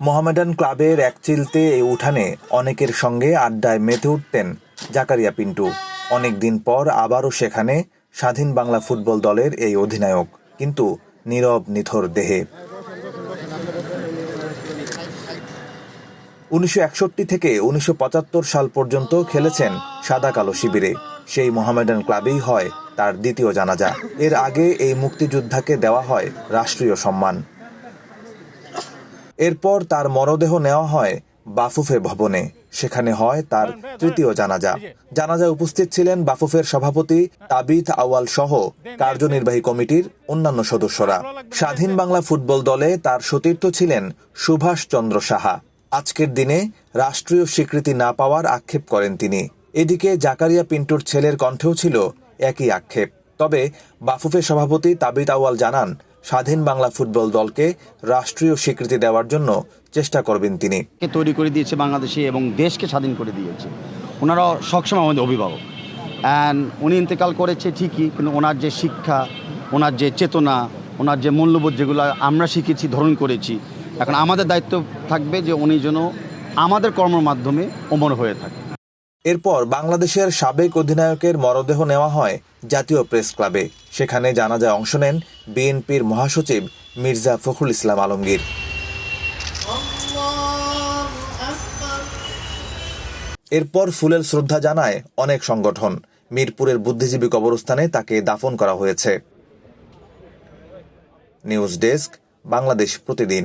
মোহামেডান ক্লাবের এক চিলতে এই উঠানে অনেকের সঙ্গে আড্ডায় মেতে উঠতেন জাকারিয়া পিন্টু। অনেক দিন পর আবারও সেখানে স্বাধীন বাংলা ফুটবল দলের এই অধিনায়ক, কিন্তু নীরব, নিথর দেহে। উনিশশো একষট্টি থেকে উনিশশো পঁচাত্তর সাল পর্যন্ত খেলেছেন সাদা কালো শিবিরে। সেই মোহামেডান ক্লাবেই হয় তার দ্বিতীয় জানাজা। এর আগে এই মুক্তিযোদ্ধাকে দেওয়া হয় রাষ্ট্রীয় সম্মান। এরপর তার মরদেহ নেওয়া হয় বাফুফে ভবনে। সেখানে হয় তার তৃতীয় জানাজা। জানাজায় উপস্থিত ছিলেন বাফুফের সভাপতি তাবিথ আওয়াল সহ কার্যনির্বাহী কমিটির অন্যান্য সদস্যরা। স্বাধীন বাংলা ফুটবল দলে তার সতীর্থ ছিলেন সুভাষ চন্দ্র সাহা। আজকের দিনে রাষ্ট্রীয় স্বীকৃতি না পাওয়ার আক্ষেপ করেন তিনি। এদিকে জাকারিয়া পিন্টুর ছেলের কণ্ঠেও ছিল একই আক্ষেপ। তবে বাফুফের সভাপতি তাবিত আওয়াল জানান, স্বাধীন বাংলা ফুটবল দলকে রাষ্ট্রীয় স্বীকৃতি দেওয়ার জন্য চেষ্টা করবেন তিনি। তৈরি করে দিয়েছে বাংলাদেশে এবং দেশকে স্বাধীন করে দিয়েছে। ওনারা সবসময় আমাদের অভিভাবক। অ্যান্ড উনি ইন্তেকাল করেছে ঠিকই, কিন্তু ওনার যে শিক্ষা, ওনার যে চেতনা, ওনার যে মূল্যবোধ যেগুলো আমরা শিখেছি ধারণ করেছি, এখন আমাদের দায়িত্ব থাকবে যে উনি যেন আমাদের কর্মের মাধ্যমে অমর হয়ে থাকে এরপর বাংলাদেশের সাবেক অধিনায়কের মরদেহ নেওয়া হয় জাতীয় প্রেস ক্লাবে। সেখানে জানাজায় অংশ নেন বিএনপির মহাসচিব মির্জা ফখরুল ইসলাম আলমগীর। এরপর ফুলেল শ্রদ্ধা জানায় অনেক সংগঠন। মিরপুরের বুদ্ধিজীবী কবরস্থানে তাকে দাফন করা হয়েছে। নিউজ ডেস্ক, বাংলাদেশ প্রতিদিন।